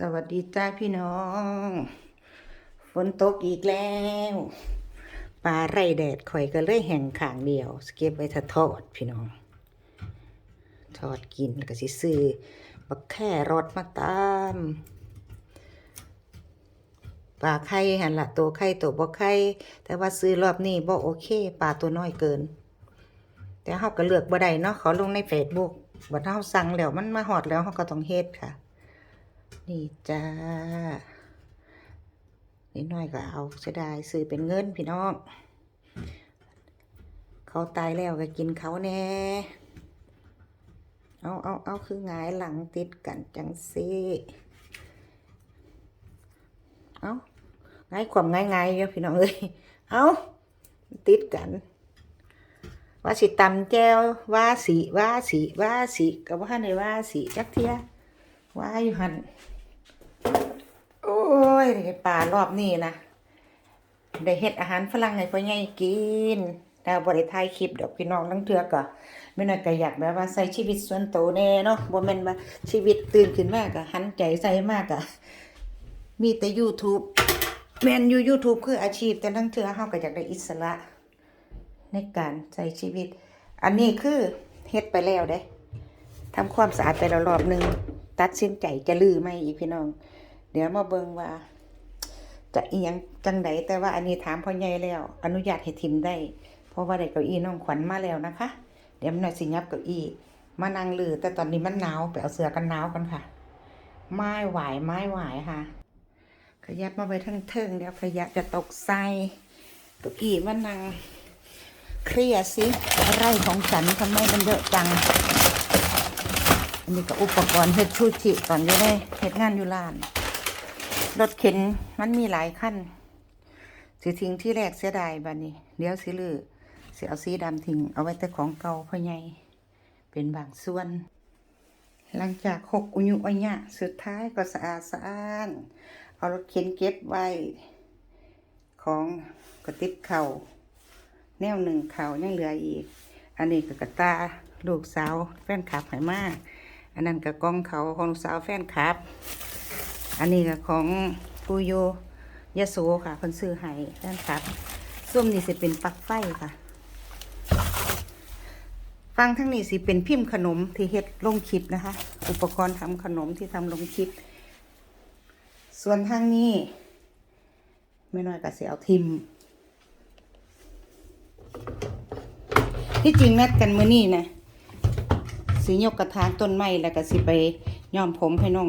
สวัสดีจ้าพี่น้อง ฝนตกอีกแล้วปลาไรแดดข่อยก็เลยแห่งขางเดียวสเก็บไว้ถ้าทอดพี่น้อง ทอดกินแล้วก็สิซื้อบักแค่รสมาตามปลาไข่หันละตัวไข่ตัวบ่ไข่แต่ว่าซื้อรอบนี้บ่โอเคปลาตัวน้อยเกิน แต่เฮาก็เลือกบ่ได้เนาะเขาลงใน Facebook บัดเฮาสั่งแล้วมันมาฮอดแล้วเฮาก็ต้องเฮ็ดค่ะ นี่จ้านิดหน่อยก็เอาเสียดายซื้อเป็นเงินพี่น้อง เขาตายแล้วก็กินเขาแน่ เอาเอาเอาคือหงายหลังติดกันจังสิเอาหงายความง่ายง่ายเยอะพี่น้องเอ้ยเอาติดกัน ว่าสิตำแจวว่าสีว่าสีว่าสีก็ว่าในว่าสีจักเทีย ว่าอยู่หันโอ้ยปลารอบนี้นะได้เฮ็ดอาหารฝรั่งให้พ่อใหญ่กินแต่บ่ได้ถ่ายคลิปดอกพี่น้องทั้งเทือก็ไม่น้อยก็อยากแบบว่าใส่ชีวิตส่วนตัวแน่เนาะบ่แม่นว่าชีวิตตื่นขึ้นมาก็หันใจใส่มากก็มีแต่ YouTube แม่นอยู่ YouTube คืออาชีพแต่ทั้งเทือเฮาก็อยากได้อิสระในการใช้ชีวิต อันนี้คือเฮ็ดไปแล้วเด้ทำความสะอาดไปแล้วรอบหนึง ตัดสินใจจะลือไหมอีกพี่น้อง เดี๋ยวมาเบิ่งว่า จะอีหยังจังไดแต่ว่าอันนี้ถามพ่อใหญ่แล้ว อนุญาตให้ทิมได้ เพราะว่าได้เก้าอี้น้องขวัญมาแล้วนะคะ เดี๋ยวมันหน่อยสิยับเก้าอี้มานั่งลือ แต่ตอนนี้มันหนาวไปเอาเสื้อกันหนาวกันค่ะ ไม้ไหวไม้ไหวค่ะ ขยับมาไปทั้งเทิงเดี๋ยวขยะจะตกใส่เก้าอี้มานั่งเคลียร์สิอะไรของฉันทำไมมันเยอะจัง อันนี้ก็อุปกรณ์เฮ็ดชูชิตอนอยู่ในเฮ็ดงานอยู่ร้าน รถเข็นมันมีหลายขั้นสิทิ้งที่แรกเสียดายบัดนี้ เดี๋ยวสิลือเสิเอาสีดำทิ้งเอาไว้แต่ของเก่าพ่อใหญ่เป็นบางส่วน หลังจากหกอุยุอัญญะสุดท้ายก็สะอาดสะอ้านเอารถเข็นเก็บไว้ ของกระติบเข่าแนวหนึ่งเข่ายังเหลืออีก อันนี้ก็กระตาลูกสาวแฟนคลับให้มาก อันนั้นก็กล้องเขาของลูกสาวแฟนคลับ อันนี้ก็ของปูโยยะโสค่ะคนซื้อให้แฟนคลับส้มนี่สิเป็นปักไฟค่ะ ฟังทั้งนี้สิเป็นพิมพ์ขนมที่เฮ็ดลงคลิปนะคะ อุปกรณ์ทำขนมที่ทำลงคลิป ส่วนทางนี้ไม่น้อยก็สิเอาทิมที่จริงนัดกันมื้อนี้นะ สียกกระถางต้นไม้แล้วก็สิไปย้อมผมให้น้อง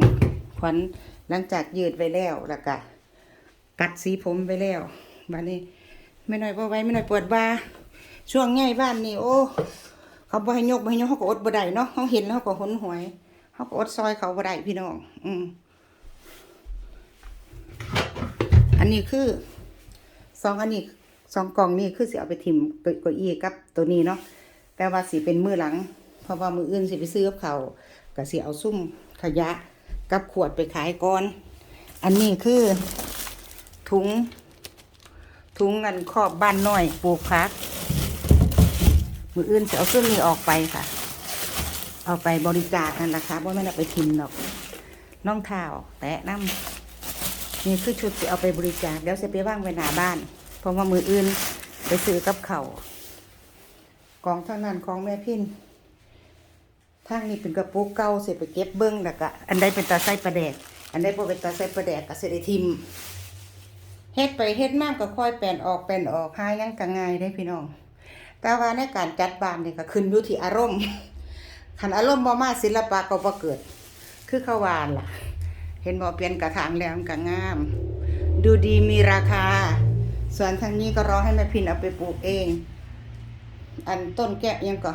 ขวัญหลังจากยืดไว้แล้วแล้วก็กัดสีผมไปแล้วบัดนี้ไม่น้อยบ่ไว้ไม่น้อยปวดบ่าช่วงง่ายบ้านนี่โอ้เขาบ่ให้ยกบ่ให้ยกเขาก็อดบ่ได้เนาะเขาเห็นแล้วเขาก็หนหวยเขาก็อดซอยเขาบ่ได้พี่น้อง อืมอันนี้คือสองอันนี้สองกล่องนี่คือสิเอาไปทิมเก้าอี้กับตัวนี้เนาะแต่ว่าสิเป็นมือหลัง เพราะว่ามืออื่นสิไปซื้อกับเขาก็สิเอาซุ่มขยะกับขวดไปขายก่อน อันนี้คือถุง ถุงเงินครอบบ้านน้อยปลูกพัก มืออื่นจะเอาเครื่องนี้ออกไปค่ะ เอาไปบริจาคนั่นะคะว่าไม่ได้ไปทิมหรอกน้องเท้าแตะน้ำนี่คือชุดที่เอาไปบริจาคเดี๋ยวจะไปว่างไว้หน้าบ้าน เพราะว่ามืออื่นไปซื้อกับเขาวกองเท่านั้นของแม่พิน ทางนี้เป็นกระปุกเก่าเสร็จไปเก็บเบิ้งแล้วก็อันใดเป็นตาไส้ประแดก อันใดบ่เป็นตาไส้ประแดกก็เสได็ทิมเฮ็ดไปเฮ็ดมากก็ค่อยแปลนออกแปลนออกหายังก็ง่ายได้พี่น้อง แต่ว่าในการจัดบ้านนี่ก็ขึ้นอยู่ที่อารมณ์คันอารมณ์บ่มาศิลปะก็บ่เกิด คือเขาวานล่ะ เห็นบ่เปลี่ยนกระถางแล้วมันก็งาม ดูดีมีราคา ส่วนทางนี้ก็รอให้แม่พินเอาไปปลูกเอง อันต้นแก้วยังก็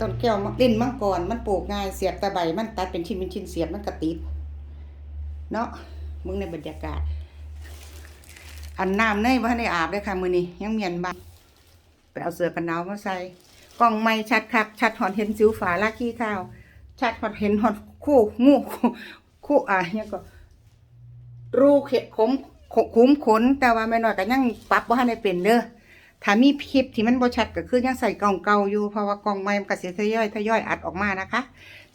ต้นแก้วลิ้นมังกรมันปลูกง่ายเสียบตะใบมันตัดเป็นชิ้นเป็นชิ้นเสียบมันก็ติดเนาะมึงในบรรยากาศ อันน้ำเนยว่าในอาบเลยค่ะมือนี้ยังเมียนบ้านไปเอาเสื้อกันหนาวมาใส่กล้องไม่ชัดคักชัดหอนเห็นสิวฝาลากขี้ข้าว ชัดหอนเห็นหอนคู่งูคู่อะยังก็ รูเข็บขมขคุ้มขนแต่ว่าไม่น้อยก็ยังปรับว่าในเป็นเด้อ ถ้ามีคลิปที่มันบ่ชัดก็คือยังใส่กล่องเก่าอยู่เพราะว่ากล่องใหม่มันก็สิทยอยทยอยอัดออกมานะคะ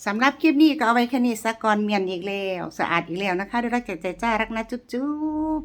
สำหรับคลิปนี้ก็เอาไว้แค่นี้สะก่อนเมียนอีกแล้ว สะอาดอีกแล้วนะคะด้วยรักจากใจจ้ารักนะจุ๊บ